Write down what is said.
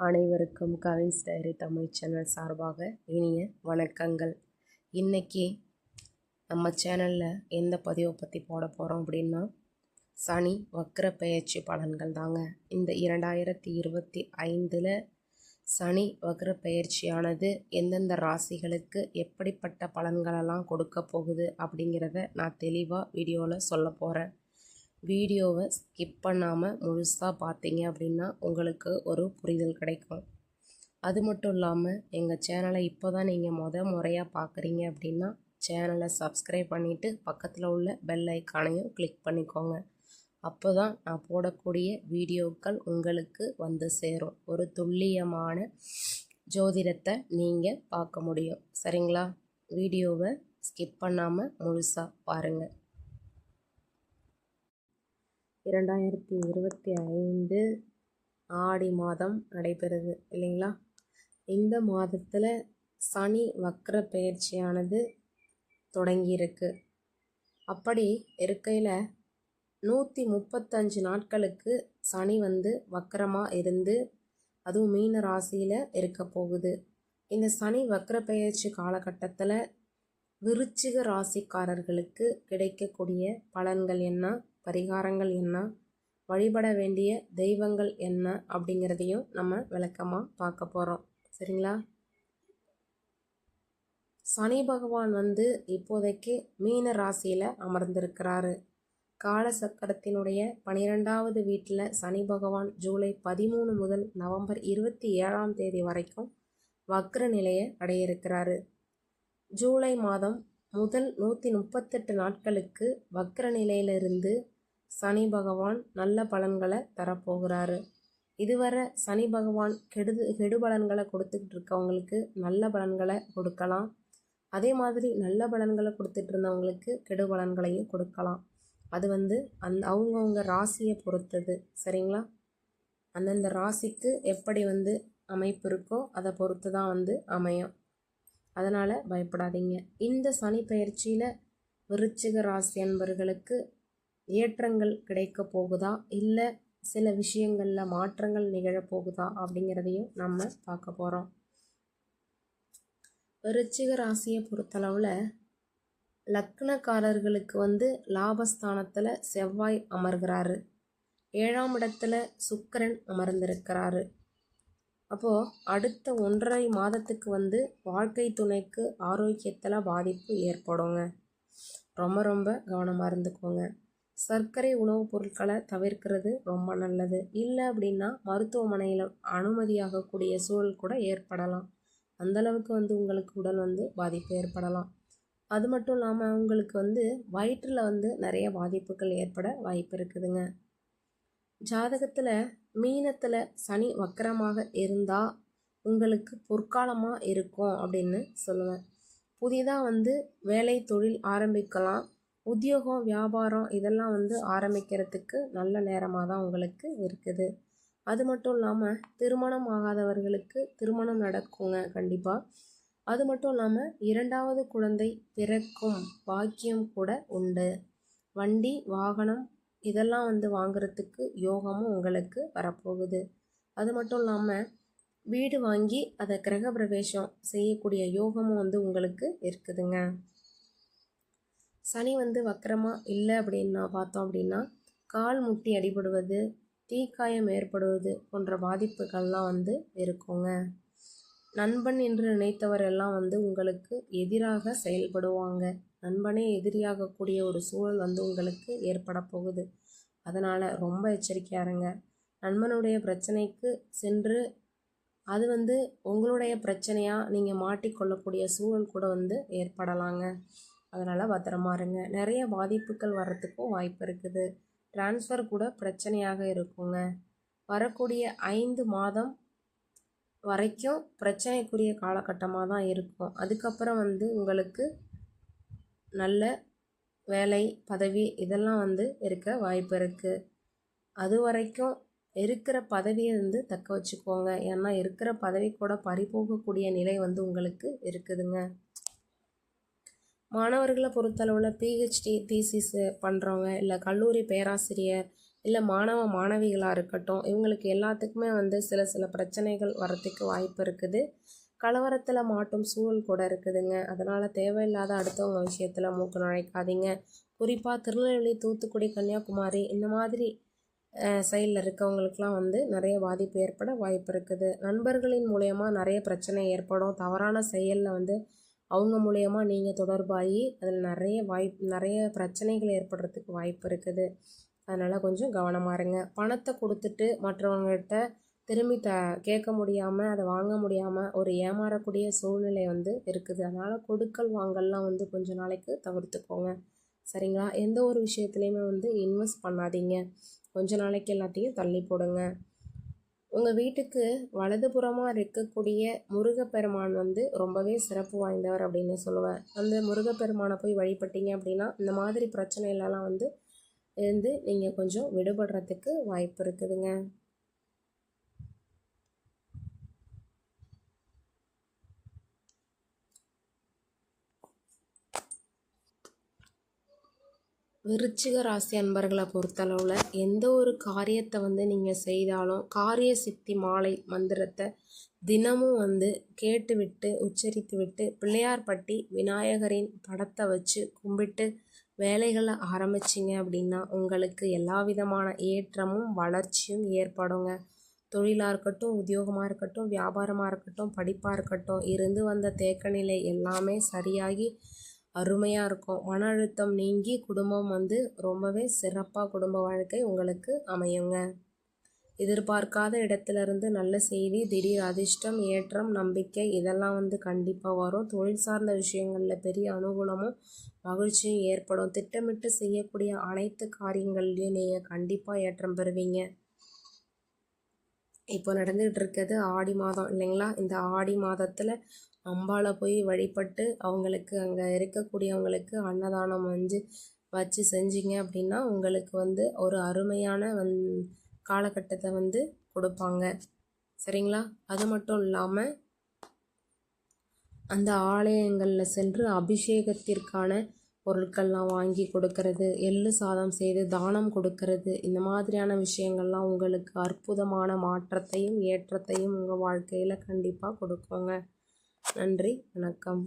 அனைவருக்கும் Cavin's diary Tamil channel சார்பாக இனிய வணக்கங்கள். இன்றைக்கி நம்ம சேனலில் எந்த பதிவை பற்றி போட போகிறோம் அப்படின்னா சனி வக்கர பெயர்ச்சி பலன்கள் தாங்க. இந்த இரண்டாயிரத்தி இருபத்தி ஐந்தில் சனி வக்கர பெயர்ச்சியானது எந்தெந்த ராசிகளுக்கு எப்படிப்பட்ட பலன்களெல்லாம் கொடுக்க போகுது அப்படிங்கிறத நான் தெளிவாக வீடியோவில் சொல்ல போகிறேன் வீடியோவை ஸ்கிப் பண்ணாமல் முழுசாக பார்த்தீங்க அப்படின்னா உங்களுக்கு ஒரு புரிதல் கிடைக்கும். அது மட்டும் இல்லாமல் எங்கள் சேனலை இப்போ தான் நீங்கள் முத முறையாக பார்க்குறீங்க அப்படின்னா சேனலை சப்ஸ்கிரைப் பண்ணிவிட்டு பக்கத்தில் உள்ள பெல் ஐக்கானையும் கிளிக் பண்ணிக்கோங்க. அப்போ தான் நான் போடக்கூடிய வீடியோக்கள் உங்களுக்கு வந்து சேரும். ஒரு துல்லியமான ஜோதிடத்தை நீங்கள் பார்க்க முடியும். சரிங்களா? வீடியோவை ஸ்கிப் பண்ணாமல் முழுசாக பாருங்கள் இரண்டாயிரத்தி இருபத்தி ஐந்து ஆடி மாதம் நடைபெறுது இல்லைங்களா? இந்த மாதத்தில் சனி வக்ர பயிற்சியானது தொடங்கியிருக்கு. அப்படி இருக்கையில் நூற்றி முப்பத்தஞ்சு நாட்களுக்கு சனி வந்து வக்கரமாக இருந்து அதுவும் மீன ராசியில் இருக்க போகுது. இந்த சனி வக்ர பயிற்சி காலகட்டத்தில் விருச்சிக ராசிக்காரர்களுக்கு கிடைக்கக்கூடிய பலன்கள் என்ன? பரிகாரங்கள் என்ன? வழிபட வேண்டிய தெய்வங்கள் என்ன? அப்படிங்கிறதையும் நம்ம விளக்கமாக பார்க்க போகிறோம் சரிங்களா? சனி பகவான் வந்து இப்போதைக்கு மீன ராசியில் அமர்ந்திருக்கிறாரு. காலசக்கரத்தினுடைய பனிரெண்டாவது வீட்டில் சனி பகவான் ஜூலை பதிமூணு முதல் நவம்பர் இருபத்தி ஏழாம் தேதி வரைக்கும் வக்ர நிலையை அடையிருக்கிறாரு. ஜூலை மாதம் முதல் நூற்றி முப்பத்தெட்டு நாட்களுக்கு வக்ர நிலையிலிருந்து சனி பகவான் நல்ல பலன்களை தரப்போகிறாரு. இதுவரை சனி பகவான் கெடுது கெடு பலன்களை கொடுத்துக்கிட்டு இருக்கவங்களுக்கு நல்ல பலன்களை கொடுக்கலாம். அதே மாதிரி நல்ல பலன்களை கொடுத்துட்டு இருந்தவங்களுக்கு கெடு பலன்களையும் கொடுக்கலாம். அது வந்து அந் அவங்கவுங்க ராசியை பொறுத்தது. சரிங்களா? அந்தந்த ராசிக்கு எப்படி வந்து அமைப்பு இருக்கோ அதை பொறுத்து தான் வந்து அமையும். அதனால் பயப்படாதீங்க. இந்த சனி பயிற்சியில் விருச்சிக ராசி அன்பர்களுக்கு ஏற்றங்கள் கிடைக்க போகுதா? இல்லை சில விஷயங்களில் மாற்றங்கள் நிகழப்போகுதா அப்படிங்கிறதையும் நம்ம பார்க்க போகிறோம் விருச்சிக ராசியை பொறுத்தளவில் லக்னக்காரர்களுக்கு வந்து லாபஸ்தானத்தில் செவ்வாய் அமர்கிறாரு. ஏழாம் இடத்துல சுக்கரன் அமர்ந்திருக்கிறாரு. அப்போது அடுத்த ஒன்றரை மாதத்துக்கு வந்து வாழ்க்கை துணைக்கு ஆரோக்கியத்தில் பாதிப்பு ஏற்படுங்க. ரொம்ப ரொம்ப கவனமாக இருந்துக்கோங்க. சர்க்கரை உணவுப் பொருட்களை தவிர்க்கிறது ரொம்ப நல்லது. இல்லை அப்படின்னா மருத்துவமனையில் அனுமதியாகக்கூடிய சூழல் கூட ஏற்படலாம். அந்தளவுக்கு வந்து உங்களுக்கு உடல் வந்து பாதிப்பு ஏற்படலாம். அது மட்டும் இல்லாமல் உங்களுக்கு வந்து வயிற்றில் வந்து நிறைய பாதிப்புகள் ஏற்பட வாய்ப்பு இருக்குதுங்க. ஜாதகத்தில் மீனத்தில் சனி வக்கரமாக இருந்தால் உங்களுக்கு பொற்காலமாக இருக்கும் அப்படின்னு சொல்லுவேன். புதிதாக வந்து வேலை தொழில் ஆரம்பிக்கலாம். உத்தியோகம் வியாபாரம் இதெல்லாம் வந்து ஆரம்பிக்கிறதுக்கு நல்ல நேரமாக தான் உங்களுக்கு இருக்குது. அது மட்டும் இல்லாமல் திருமணம் ஆகாதவர்களுக்கு திருமணம் நடக்குங்க கண்டிப்பாக அது மட்டும் இல்லாமல் இரண்டாவது குழந்தை பிறக்கும் பாக்கியம் கூட உண்டு. வண்டி வாகனம் இதெல்லாம் வந்து வாங்குறதுக்கு யோகமும் உங்களுக்கு வரப்போகுது. அது மட்டும் இல்லாமல் வீடு வாங்கி அதை கிரகப்பிரவேசம் செய்யக்கூடிய யோகமும் வந்து உங்களுக்கு இருக்குதுங்க. சனி வந்து வக்கரமாக இல்லை அப்படின்னா பார்த்தோம் அப்படின்னா கால் முட்டி அடிபடுவது தீக்காயம் ஏற்படுவது போன்ற பாதிப்புகள்லாம் வந்து இருக்குங்க. நண்பன் என்று நினைத்தவர் எல்லாம் வந்து உங்களுக்கு எதிராக செயல்படுவாங்க. நண்பனே எதிரியாகக்கூடிய ஒரு சூழல் வந்து உங்களுக்கு ஏற்பட போகுது. அதனால் ரொம்ப எச்சரிக்கையாக இருங்க நண்பனுடைய பிரச்சனைக்கு சென்று அது வந்து உங்களுடைய பிரச்சனையாக நீங்கள் மாட்டிக்கொள்ளக்கூடிய சூழல் கூட வந்து ஏற்படலாங்க. அதனால் பத்திரமா இருங்க. நிறைய பாதிப்புகள் வர்றதுக்கும் வாய்ப்பு இருக்குது. ட்ரான்ஸ்ஃபர் கூட பிரச்சனையாக இருக்குங்க. வரக்கூடிய ஐந்து மாதம் வரைக்கும் பிரச்சனைக்குரிய காலகட்டமாக தான் இருக்கும். அதுக்கப்புறம் வந்து உங்களுக்கு நல்ல வேலை பதவி இதெல்லாம் வந்து இருக்க வாய்ப்பு இருக்குது அது வரைக்கும் இருக்கிற பதவியை வந்து தக்க வச்சுக்கோங்க. ஏன்னா இருக்கிற பதவி கூட பறிபோகக்கூடிய நிலை வந்து உங்களுக்கு இருக்குதுங்க. மாணவர்களை பொறுத்தளவில் பிஹெச்டி தீசிஸு பண்ணுறவங்க இல்லை கல்லூரி பேராசிரியர் இல்லை மாணவ மாணவிகளாக இருக்கட்டும் இவங்களுக்கு எல்லாத்துக்குமே வந்து சில சில பிரச்சனைகள் வரத்துக்கு வாய்ப்பு இருக்குது. கலவரத்தில் மாட்டும் சூழல் கூட இருக்குதுங்க. அதனால் தேவையில்லாத அடுத்தவங்க விஷயத்தில் மூக்கு நுழைக்காதீங்க. குறிப்பாக திருநெல்வேலி தூத்துக்குடி கன்னியாகுமரி இந்த மாதிரி சைடில் இருக்கவங்களுக்கெலாம் வந்து நிறைய பாதிப்பு ஏற்பட வாய்ப்பு இருக்குது. நண்பர்களின் மூலயமா நிறைய பிரச்சனை ஏற்படும். தவறான செயலில் வந்து அவங்க மூலயமா நீங்கள் தொடர்பாகி அதில் நிறைய வாய்ப்பு நிறைய பிரச்சனைகள் ஏற்படுறதுக்கு வாய்ப்பு இருக்குது. அதனால் கொஞ்சம் கவனமாக இருங்க. பணத்தை கொடுத்துட்டு மற்றவங்கள்ட்ட திரும்பி த கேட்க முடியாமல் அதை வாங்க முடியாமல் ஒரு ஏமாறக்கூடிய சூழ்நிலை வந்து இருக்குது. அதனால் கொடுக்கல் வாங்கல்லாம் வந்து கொஞ்ச நாளைக்கு தவிர்த்துக்கோங்க. சரிங்களா? எந்த ஒரு விஷயத்துலையுமே வந்து இன்வெஸ்ட் பண்ணாதீங்க. கொஞ்ச நாளைக்கு எல்லாத்தையும் தள்ளி போடுங்க. உங்கள் வீட்டுக்கு வலதுபுறமாக இருக்கக்கூடிய முருகப்பெருமான் வந்து ரொம்பவே சிறப்பு வாய்ந்தவர் அப்படின்னு சொல்லுவேன். அந்த முருகப்பெருமானை போய் வழிபட்டீங்க அப்படின்னா இந்த மாதிரி பிரச்சனையிலலாம் வந்து இருந்து நீங்கள் கொஞ்சம் விடுபடுறதுக்கு வாய்ப்பு இருக்குதுங்க. விருச்சிக ராசி அன்பர்களை பொறுத்தளவில் எந்த ஒரு காரியத்தை வந்து நீங்கள் செய்தாலும் காரிய சித்தி மாலை மந்திரத்தை தினமும் வந்து கேட்டுவிட்டு உச்சரித்து விட்டு பிள்ளையார்பட்டி விநாயகரின் படத்தை வச்சு கும்பிட்டு வேலைகளை ஆரம்பிச்சிங்க அப்படின்னா உங்களுக்கு எல்லா விதமான ஏற்றமும் வளர்ச்சியும் ஏற்படுங்க. தொழிலாக இருக்கட்டும் உத்தியோகமாக இருக்கட்டும் வியாபாரமாக இருக்கட்டும் படிப்பாக இருக்கட்டும் இருந்து வந்த தேக்க நிலை எல்லாமே சரியாகி அருமையாக இருக்கும். மன அழுத்தம் நீங்கி குடும்பம் வந்து ரொம்பவே சிறப்பாக குடும்ப வாழ்க்கை உங்களுக்கு அமையுங்க. எதிர்பார்க்காத இடத்துலேருந்து நல்ல செய்தி திடீர் அதிர்ஷ்டம் ஏற்றம் நம்பிக்கை இதெல்லாம் வந்து கண்டிப்பாக வரும். தொழில் சார்ந்த விஷயங்களில் பெரிய அனுகூலமும் மகிழ்ச்சியும் ஏற்படும். திட்டமிட்டு செய்யக்கூடிய அனைத்து காரியங்கள்லையும் நீங்கள் கண்டிப்பாக ஏற்றம் பெறுவீங்க. இப்போ நடந்துகிட்டு இருக்கிறது ஆடி மாதம் இல்லைங்களா? இந்த ஆடி மாதத்தில் அம்பாவை போய் வழிபட்டு அவங்களுக்கு அங்கே இருக்கக்கூடியவங்களுக்கு அன்னதானம் வந்து வச்சு செஞ்சீங்க அப்படின்னா உங்களுக்கு வந்து ஒரு அருமையான வந் காலகட்டத்தை வந்து கொடுப்பாங்க. சரிங்களா? அது மட்டும் இல்லாமல் அந்த ஆலயங்களில் சென்று அபிஷேகத்திற்கான பொருட்கள்லாம் வாங்கி கொடுக்கறது எள்ளு சாதம் செய்து தானம் கொடுக்கறது இந்த மாதிரியான விஷயங்கள்லாம் உங்களுக்கு அற்புதமான மாற்றத்தையும் ஏற்றத்தையும் உங்கள் வாழ்க்கையில் கண்டிப்பாக கொடுக்குங்க. நன்றி வணக்கம்.